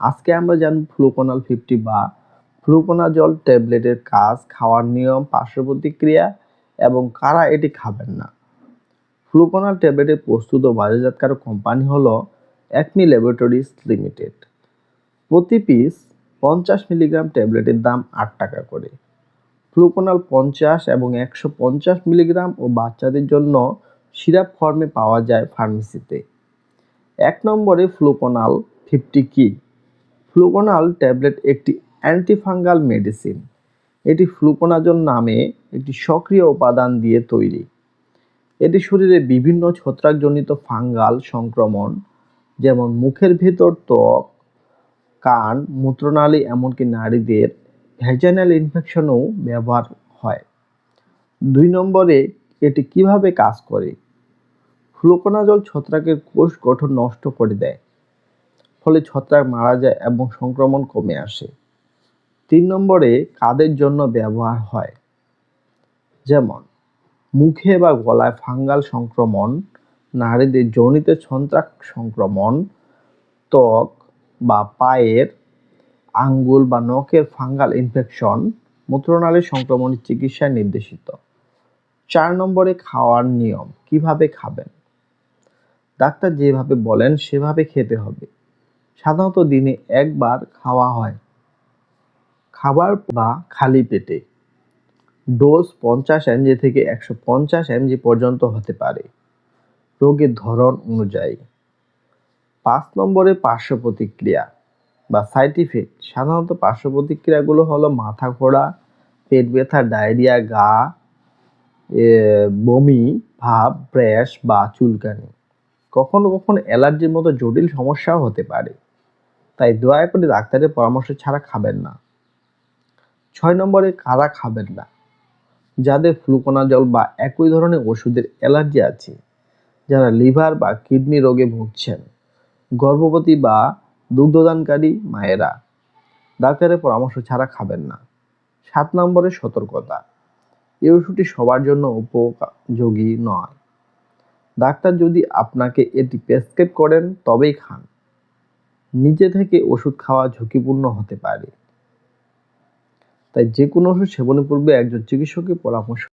আজকে আমরা জানব ফ্লুকোনাল ফিফটি বা ফ্লুকোনাজল ট্যাবলেটের কাজ, খাওয়ার নিয়ম পার্শ্ব প্রতিক্রিয়া এবং কারা এটি খাবেন না। ফ্লুকোনাল ট্যাবলেটের প্রস্তুত ও বাজারজাতকারক কোম্পানি হল অ্যাকমি ল্যাবরেটরিজ লিমিটেড প্রতি পিস পঞ্চাশ মিলিগ্রাম ট্যাবলেটের দাম আট টাকা করে। ফ্লুকোনাল পঞ্চাশ এবং একশো পঞ্চাশ মিলিগ্রাম ও বাচ্চাদের জন্য সিরাপ ফর্মে পাওয়া যায় ফার্মেসিতে এক নম্বরে ফ্লুকোনাল ফিফটি কি ফ্লুকোনাল ট্যাবলেট একটি অ্যান্টিফাঙ্গাল মেডিসিন এটি ফ্লুকোনাজল নামে একটি সক্রিয় উপাদান দিয়ে তৈরি। এটি শরীরে বিভিন্ন ছত্রাকজনিত ফাঙ্গাল সংক্রমণ, যেমন মুখের ভেতর ত্বক, কান, মূত্রনালী, এমনকি নারীদের ভ্যাজানাল ইনফেকশনও ব্যবহার হয়। দুই নম্বরে এটি কীভাবে কাজ করে? ফ্লুকোনাজল ছত্রাকের কোষ গঠন নষ্ট করে দেয়। ফলে ছত্রাক মারা যায় এবং সংক্রমণ কমে আসে। তিন নম্বরে কাদের জন্য ব্যবহার হয়? যেমন, মুখে বা গলায় ফাঙ্গাল সংক্রমণ, নারীদের যৌনিতে ছত্রাক সংক্রমণ, ত্বক বা পায়ের আঙ্গুল বা নখের ফাঙ্গাল ইনফেকশন মূত্রনালীর সংক্রমণের চিকিৎসায় নির্দেশিত। চার নম্বরে খাওয়ার নিয়ম, কীভাবে খাবেন? ডাক্তার যেভাবে বলেন, সেভাবে খেতে হবে। সাধারণত দিনে একবার খাওয়া হয়। খাবার বা খালি পেটে। ডোজ পঞ্চাশ এমজি থেকে একশো পঞ্চাশ এমজি পর্যন্ত হতে পারে। রোগের ধরন অনুযায়ী। পাঁচ নম্বরে পার্শ্ব প্রতিক্রিয়া বা সাইড ইফেক্ট। সাধারণত পার্শ্ব প্রতিক্রিয়াগুলো হলো মাথা ঘোরা, পেট ব্যথা, ডায়রিয়া, গা বমি, ভাব ব্র্যাশ বা চুলকানি। কখনো কখনো অ্যালার্জির মতো জটিল সমস্যাও হতে পারে। তাই দয়া করে ডাক্তারের পরামর্শ ছাড়া খাবেন না। ছয় নম্বরে, কারা খাবেন না? যাদের ফ্লুকোনাজল বা একই ধরনের ওষুধের অ্যালার্জি আছে, যারা লিভার বা কিডনি রোগে ভুগছেন, গর্ভবতী বা দুগ্ধদানকারী মায়েরা, ডাক্তারের পরামর্শ ছাড়া খাবেন না। সাত নম্বরে, সতর্কতা। এই ওষুধটি সবার জন্য উপযোগী নয়। ডাক্তার যদি আপনাকে এটি প্রেসক্রাইব করেন, তবেই খান। নিজে থেকে ওষুধ খাওয়া ঝুঁকিপূর্ণ হতে পারে। তাই যে কোনো ওষুধ সেবনের পূর্বে একজন চিকিৎসকের পরামর্শ